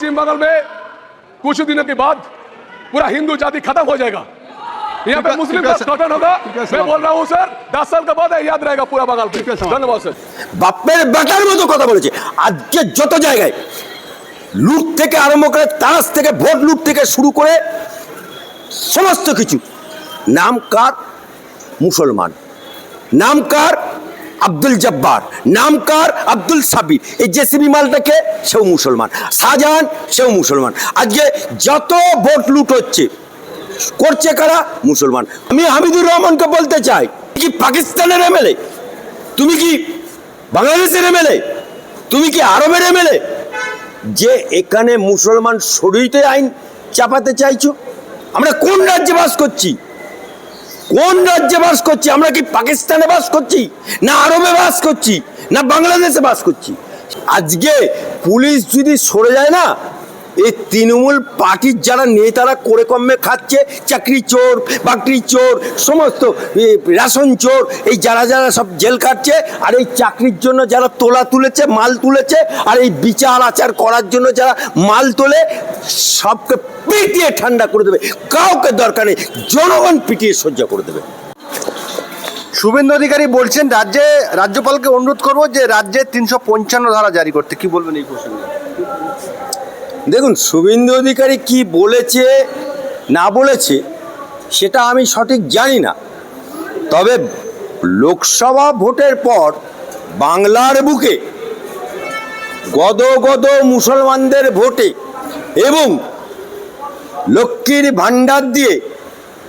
पश्चिम बंगाल में कुछ दिनों के बाद पूरा हिंदू जाति खत्म हो जाएगा यहाँ पे ठीक है, मुस्लिम ठीक है, का सर। गठन होगा ठीक है, सर। मैं बोल रहा हूँ सर दस साल के बाद याद रहेगा पूरा बंगाल पे ठीक है, सर। धन्यवाद सर বাপের বেটার মতো কথা বলেছে আজকে যত জায়গায় লুট থেকে আরম্ভ করে তাস থেকে ভোট লুট থেকে শুরু করে সমস্ত কিছু নাম কার মুসলমান নাম কার আব্দুল জব্বার। নামকার আব্দুল সাবির এই জেসিবি মালটাকে সেও মুসলমান। শাহজাহান, সেও মুসলমান। আজকে যত ভোট লুট হচ্ছে, করছে কারা? মুসলমান। আমি হামিদুর রহমানকে বলতে চাই কি পাকিস্তানের এমএলএ? তুমি কি বাংলাদেশের এমএলএ? তুমি কি আরবের এমএলএ? যে এখানে মুসলমান শরীরতে আইন চাপাতে চাইছো, আমরা কোন রাজ্যে বাস করছি? কোন রাজ্যে বাস করছি? আমরা কি পাকিস্তানে বাস করছি? না আরবে বাস করছি? না বাংলাদেশে বাস করছি? আজকে পুলিশ যদি সরে যায় না এই তৃণমূল পার্টির যারা নেতারা করে কমে খাচ্ছে, চাকরি চোর, বাকরি চোর, সমস্ত রেশন চোর, এই যারা যারা সব জেল কাটছে আর এই চাকরির জন্য যারা তোলা তুলেছে, মাল তুলেছে, আর এই বিচার আচার করার জন্য যারা মাল তোলে, সবকে পিটিয়ে ঠান্ডা করে দেবে। কাউকে দরকার নেই, জনগণ পিটিয়ে সহ্য করে দেবে। শুভেন্দু অধিকারী বলছেন, রাজ্যে, রাজ্যপালকে অনুরোধ করব যে রাজ্যে তিনশো পঞ্চান্ন ধারা জারি করতে। কি বলবেন এই প্রসঙ্গে? দেখুন, শুভেন্দু অধিকারী কি বলেছে, না বলেছে, সেটা আমি সঠিক জানি না। তবে লোকসভা ভোটের পর বাংলার বুকে গদ গদ মুসলমানদের ভোটে এবং লক্ষ্মীর ভাণ্ডার দিয়ে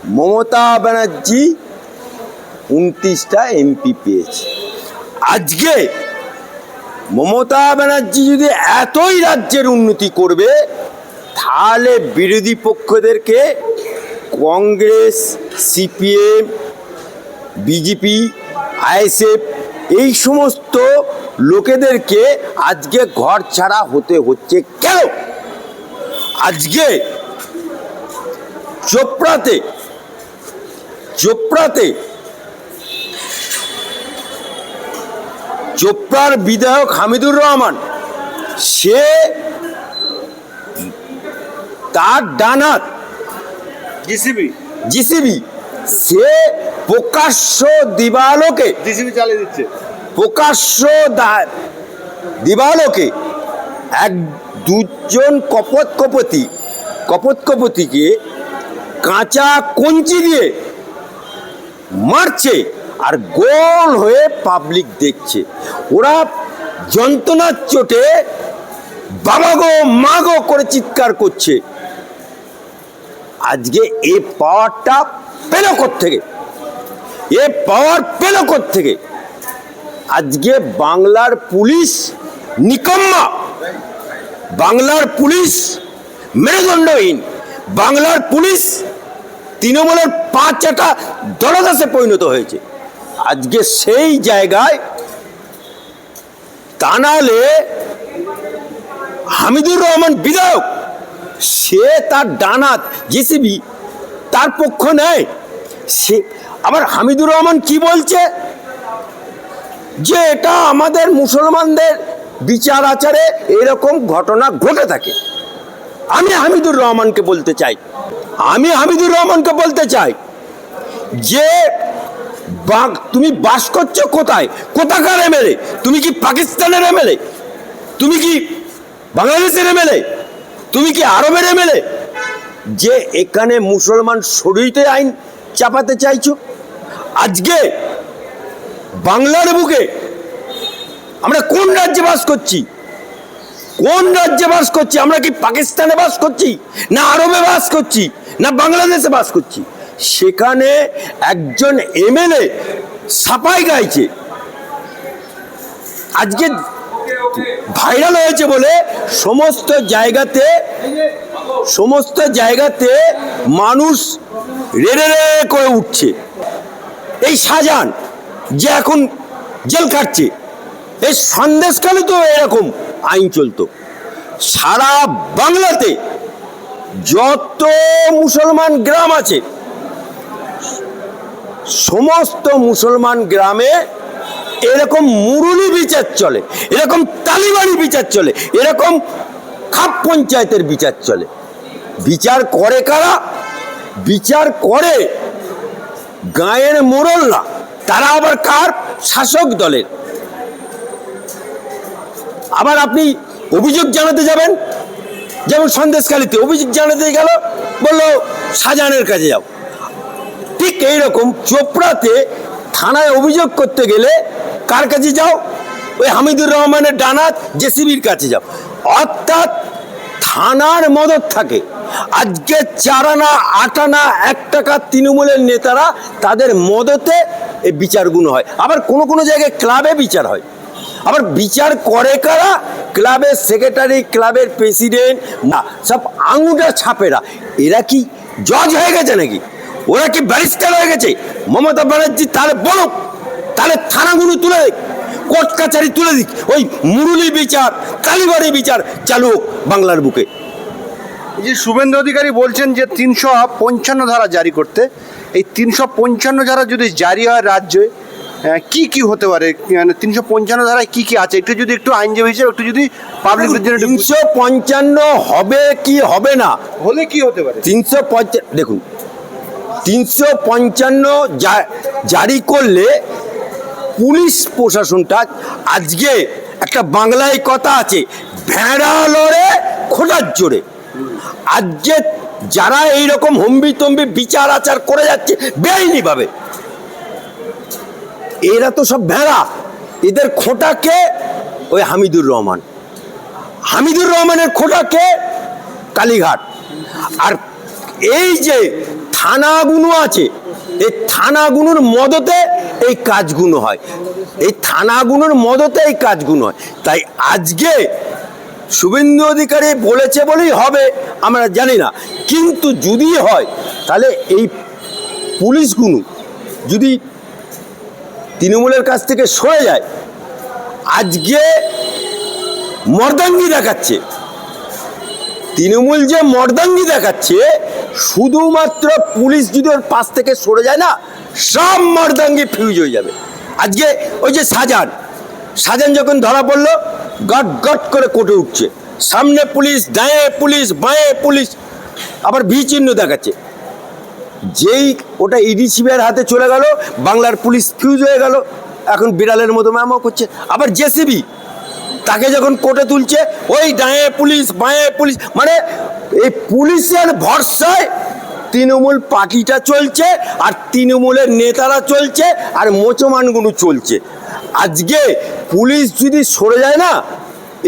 মমতা ব্যানার্জি উনত্রিশটা এমপি পেয়েছে। আজকে মমতা ব্যানার্জি যদি এতই রাজ্যের উন্নতি করবে, তাহলে বিরোধী পক্ষদেরকে কংগ্রেস, সিপিএম, বিজেপি, আইএসএফ এই সমস্ত লোকেদেরকে আজকে ঘর ছাড়া হতে হচ্ছে কেন? আজকে চোপড়াতে চোপড়াতে চোপড়ার বিধায়ক হামিদুর রহমান সে তার ডানাত জিসিবি। জিসিবি সে প্রকাশ্য দিবালোকে জিসিবি চালিয়ে দিচ্ছে। প্রকাশ্য দিবালোকে এক দুজন কপত কপতি কপত কপতিকে কাঁচা কঞ্চি দিয়ে মারছে। আর গোল হয়ে পাবলিক দেখছে। ওরা যন্ত্রণার চোটে বাবা গো মা গো করে চিৎকার করছে। আজকে এ পাওয়ারটা পেল থেকে এ পাওয়ার পেল থেকে আজকে বাংলার পুলিশ নিকম্মা। বাংলার পুলিশ মেরুদণ্ডহীন। বাংলার পুলিশ তৃণমূলের পাঁচ চাকা দলদাসে পরিণত হয়েছে। আজকে সেই জায়গায় তা নাহলে হামিদুর রহমান বিধায়ক, সে তার ডানাত জেসিবি তার পক্ষ নেয়। সে, আবার হামিদুর রহমান কি বলছে? যে এটা আমাদের মুসলমানদের বিচার আচারে এরকম ঘটনা ঘটে থাকে। আমি হামিদুর রহমানকে বলতে চাই। আমি হামিদুর রহমানকে বলতে চাই যে বাং- তুমি বাস করছ কোথায়? কোথাকার এমএলএ তুমি কি পাকিস্তানের এমএলএ তুমি কি বাংলাদেশের এমএলএ তুমি কি আরবের এমএলএ যে এখানে মুসলমান শরীরতে আইন চাপাতে চাইছো, আজকে বাংলার বুকে আমরা কোন রাজ্যে বাস করছি? কোন রাজ্যে বাস করছি? আমরা কি পাকিস্তানে বাস করছি? না আরবে বাস করছি? না বাংলাদেশে বাস করছি? সেখানে একজন এমএলএ সাপাই গাইছে। আজকে ভাইরাল হয়েছে বলে সমস্ত জায়গাতে সমস্ত জায়গাতে মানুষ রেড়ে রেড়ে করে উঠছে। এই শাহজাহান যে এখন জেল কাটছে এই সন্দেশকালে তো এরকম আইন চলতো। সারা বাংলাতে যত মুসলমান গ্রাম আছে সমস্ত মুসলমান গ্রামে এরকম মুরুলি বিচার চলে, এরকম তালিবানি বিচার চলে, এরকম খাপ পঞ্চায়েতের বিচার চলে। বিচার করে কারা? বিচার করে গায়ের মোড়লরা তারা আবার কার? শাসক দলের। আবার আপনি অভিযোগ জানাতে যাবেন? যেমন সন্দেশখালিতে অভিযোগ জানাতে গেল, বলল, শাহজাহানের কাছে যাও। ঠিক এইরকম চোপড়াতে থানায় অভিযোগ করতে গেলে কার কাছে যাও? ওই হামিদুর রহমানের ডানাত জেসিবির কাছে যাও। অর্থাৎ থানার মদত থাকে। আজকে চারানা, আটানা এক টাকা তৃণমূলের নেতারা তাদের মদতে এই বিচারগুলো হয়। আবার কোনো কোনো জায়গায় ক্লাবে বিচার হয়। আবার বিচার করে কারা? ক্লাবের সেক্রেটারি, ক্লাবের প্রেসিডেন্ট, না, সব আঙুটা ছাপেরা। এরা কি জজ হয়ে গেছে নাকি? ওরা কি ব্যারিস্টার হয়ে গেছে? মমতা ব্যানার্জি তাহলে বলো তাহলে থানাগুলো তুলে দিক কোর্ট কাছারি তুলে দিক ওই মুরুলি বিচার কালীবাড়ি বিচার চালু বাংলার বুকে। এই যে শুভেন্দু অধিকারী বলছেন যে তিনশো পঞ্চান্ন ধারা জারি করতে এই তিনশো পঞ্চান্ন ধারা যদি জারি হয় রাজ্যে কি কি হতে পারে? মানে তিনশো পঞ্চান্ন ধারায় কি কি আছে? একটু যদি একটু আইনজীবী হিসেবে একটু যদি পাবলিক তিনশো পঞ্চান্ন হবে কি হবে না? হলে কি হতে পারে? তিনশো পঞ্চান্ন দেখুন তিনশো পঞ্চান্ন জারি করলে পুলিশ প্রশাসনটা আজকে একটা বাংলায় কথা আছে ভেড়া লড়ে খোঁটার জোরে। আজকে যারা এই রকম হম্বি তম্বি বিচার আচার করে যাচ্ছে, বেআইনি ভাবে। এরা তো সব ভেড়া। এদের খোঁটাকে ওই হামিদুর রহমান। হামিদুর রহমানের খোঁটাকে কালীঘাট। আর এই যে থানাগুলো আছে। এই থানাগুলোর মদতে এই কাজগুলো হয়। এই থানাগুলোর মদতে এই কাজগুলো হয়। তাই আজকে শুভেন্দু অধিকারী বলেছে বলেই হবে, আমরা জানি না। কিন্তু যদি হয়, তাহলে এই পুলিশগুলো যদি তৃণমূলের কাছ থেকে সরে যায়, আজকে মর্দাঙ্গি দেখাচ্ছে। তৃণমূল যে মর্দাঙ্গি দেখাচ্ছে শুধুমাত্র পুলিশ যদি ওর পাশ থেকে সরে যায় না, সব মর্দাঙ্গি ফিউজ হয়ে যাবে। আজকে ওই যে সাজান সাজান যখন ধরা পড়ল, গট গট করে কোটে উঠছে। সামনে পুলিশ, দায়ে পুলিশ, বাঁয়ে পুলিশ, আবার ভি চিহ্ন দেখাচ্ছে। যেই ওটা ইডিসিবির হাতে চলে গেল, বাংলার পুলিশ ফিউজ হয়ে গেল, এখন বিড়ালের মতো ম্যামও করছে। আবার জেসিবি তাকে যখন কোর্টে তুলছে, ওই ডায়ে পুলিশ বাঁয়ে পুলিশ মানে এই পুলিশের ভরসায় তৃণমূল পার্টিটা চলছে আর তৃণমূলের নেতারা চলছে আর মোচমানগুলো চলছে। আজকে পুলিশ যদি সরে যায় না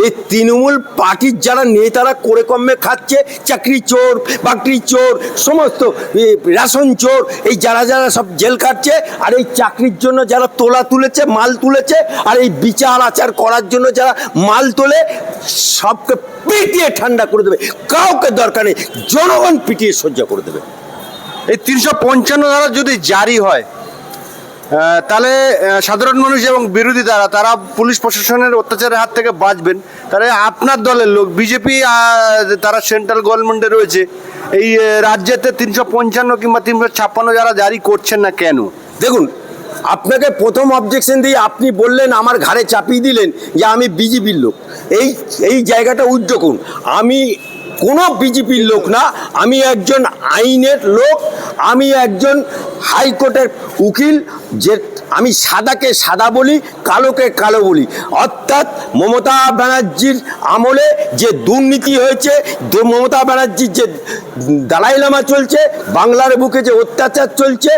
এই তৃণমূল পার্টির যারা নেতারা করে কমে খাচ্ছে, চাকরি চোর, বাকরি চোর, সমস্ত রেশন চোর, এই যারা যারা সব জেল কাটছে আর এই চাকরির জন্য যারা তোলা তুলেছে, মাল তুলেছে, আর এই বিচার আচার করার জন্য যারা মাল তোলে, সবকে পিটিয়ে ঠান্ডা করে দেবে। কাউকে দরকার নেই, জনগণ পিটিয়ে সহ্য করে দেবে। এই তিনশো পঞ্চান্ন ধারা যদি জারি হয় তাহলে সাধারণ মানুষ এবং বিরোধী তারা তারা পুলিশ প্রশাসনের অত্যাচারের হাত থেকে বাঁচবেন। তাহলে আপনার দলের লোক, বিজেপি তারা সেন্ট্রাল গভর্নমেন্টে রয়েছে, এই রাজ্যেতে তিনশো পঞ্চান্ন কিংবা তিনশো ছাপ্পান্ন যারা জারি করছেন না কেন? দেখুন, আপনাকে প্রথম অবজেকশন দিয়ে আপনি বললেন, আমার ঘাড়ে চাপিয়ে দিলেন যে আমি বিজেপির লোক। এই এই জায়গাটা উদ্যোগ করুন। আমি কোনো বিজেপির লোক না, আমি একজন আইনের লোক, আমি একজন হাইকোর্টের উকিল যে আমি সাদাকে সাদা বলি, কালোকে কালো বলি। অর্থাৎ মমতা ব্যানার্জির আমলে যে দুর্নীতি হয়েছে মমতা ব্যানার্জির যে দালাই লামা চলছে, বাংলার বুকে যে অত্যাচার চলছে,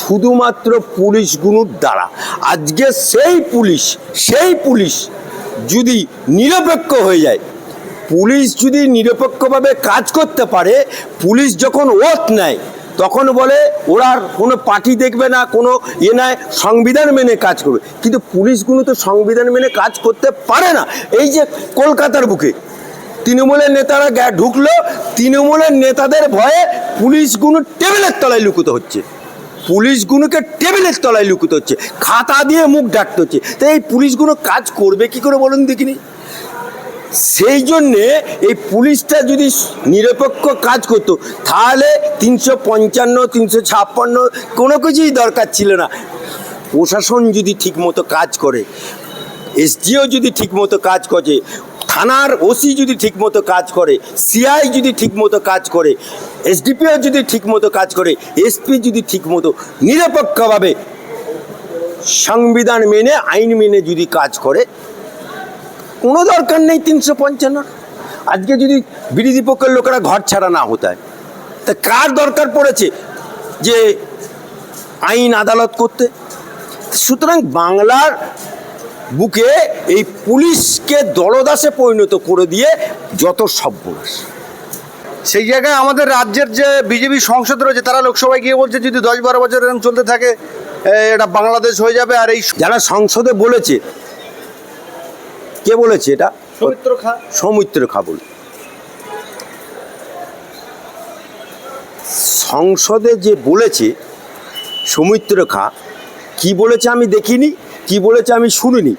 শুধুমাত্র পুলিশগুলোর দ্বারা। আজকে সেই পুলিশ সেই পুলিশ যদি নিরপেক্ষ হয়ে যায়, পুলিশ যদি নিরপেক্ষভাবে কাজ করতে পারে, পুলিশ যখন ওত নেয় তখন বলে, ওরা কোনো পার্টি দেখবে না, কোনো ইয়ে নয় সংবিধান মেনে কাজ করবে। কিন্তু পুলিশগুলো তো সংবিধান মেনে কাজ করতে পারে না। এই যে কলকাতার বুকে, তৃণমূলের নেতারা গ্যা- ঢুকলো, তৃণমূলের নেতাদের ভয়ে পুলিশগুলো টেবিলের তলায় লুকুত হচ্ছে। পুলিশগুলোকে টেবিলের তলায় লুকুতে হচ্ছে। খাতা দিয়ে মুখ ডাকতে হচ্ছে। তো এই পুলিশগুলো কাজ করবে কি করে বলুন দেখিনি? সেই জন্যে এই পুলিশটা যদি নিরপেক্ষ কাজ করতো, তাহলে তিনশো পঞ্চান্ন, তিনশো ছাপ্পান্ন কোনো কিছুই দরকার ছিল না। প্রশাসন যদি ঠিকমতো কাজ করে, এসডিও যদি ঠিকমতো কাজ করে, থানার ওসি যদি ঠিকমতো কাজ করে, সিআই যদি ঠিকমতো কাজ করে, এসডিপিও যদি ঠিকমতো কাজ করে, এসপি যদি ঠিকমতো নিরপেক্ষভাবে সংবিধান মেনে, আইন মেনে যদি কাজ করে কোনো দরকার নেই তিনশো পঞ্চান্ন আজকে যদি বিরোধী পক্ষের লোকেরা ঘর ছাড়া না হতে হয় তা কার দরকার পড়েছে যে আইন আদালত করতে? সুতরাং বাংলার বুকে এই পুলিশকে দলদাসে পরিণত করে দিয়ে যত সব্যনাশ সেই জায়গায় আমাদের রাজ্যের যে বিজেপি সংসদ রয়েছে তারা লোকসভায় গিয়ে বলছে যদি দশ বারো বছর এরকম চলতে থাকে এটা বাংলাদেশ হয়ে যাবে আর এই যারা সংসদে বলেছে কে বলেছে এটা? সৌমিত্র খা। সৌমিত্র খা বলে। সংসদে যে বলেছে সৌমিত্র খা কি বলেছে আমি দেখিনি কি বলেছে আমি শুনিনি।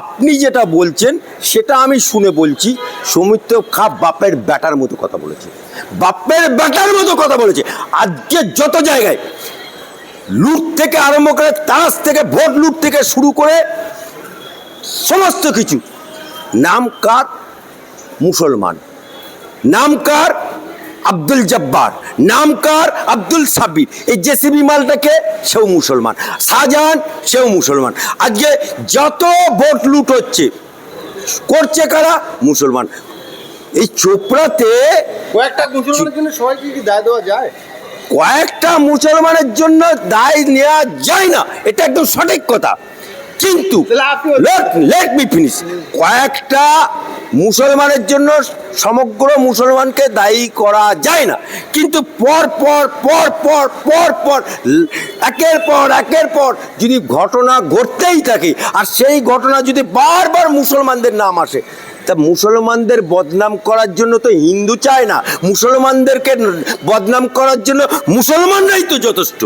আপনি যেটা বলছেন সেটা আমি শুনে বলছি সৌমিত্র খা বাপের ব্যাটার মতো কথা বলেছে। বাপের ব্যাটার মতো কথা বলেছে। আজকে যত জায়গায় লুট থেকে আরম্ভ করে তাস থেকে ভোট লুট থেকে শুরু করে সমস্ত কিছু নাম কার? মুসলমান। নাম কার? আব্দুল জব্বার। নাম কার? আব্দুল সাব্বির এই জেসিবি মালটাকে সেও মুসলমান। শাহজাহান সেও মুসলমান। আজকে যত ভোট লুট হচ্ছে করছে কারা? মুসলমান। এই চোপড়াতে কয়েকটা মুসলমানের জন্য সবাইকে কি দায় দেওয়া যায়? কয়েকটা মুসলমানের জন্য দায় নেওয়া যায় না। এটা একদম সঠিক কথা। কিন্তু লেট মি ফিনিশ কয়েকটা মুসলমানের জন্য সমগ্র মুসলমানকে দায়ী করা যায় না। কিন্তু পর পর পর পর পর পর একের পর একের পর যদি ঘটনা ঘটতেই থাকে আর সেই ঘটনা যদি বারবার মুসলমানদের নাম আসে তা মুসলমানদের বদনাম করার জন্য তো হিন্দু চায় না। মুসলমানদেরকে বদনাম করার জন্য মুসলমানরাই তো যথেষ্ট।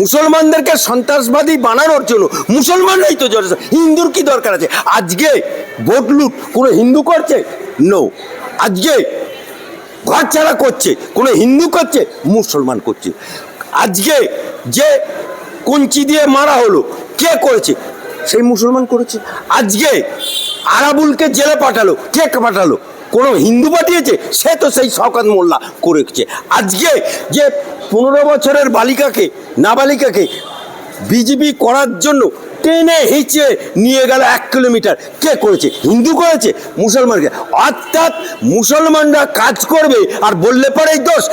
মুসলমানদেরকে সন্ত্রাসবাদী বানানোর জন্য। মুসলমানরাই তো হিন্দুর কি দরকার আছে? আজকে ভোট লুট কোনো হিন্দু করছে? নো আজকে ঘর ছাড়া করছে? কোনো হিন্দু করছে? মুসলমান করছে। আজকে যে কঞ্চি দিয়ে মারা হলো, কে করেছে? সেই মুসলমান করেছে। আজকে আরাবুলকে জেলে পাঠালো কে পাঠালো। কোনো হিন্দু পাঠিয়েছে? সে তো সেই শওকাত মোল্লা করেছে। আজকে যে পনেরো বছরের বালিকাকে নাবালিকাকে বিজেপি করার জন্য টেনে হিঁচে নিয়ে গেল এক কিলোমিটার। কে করেছে? হিন্দু করেছে? মুসলমানকে। অর্থাৎ মুসলমানরা কাজ করবে আর বললে পরেই দোষ।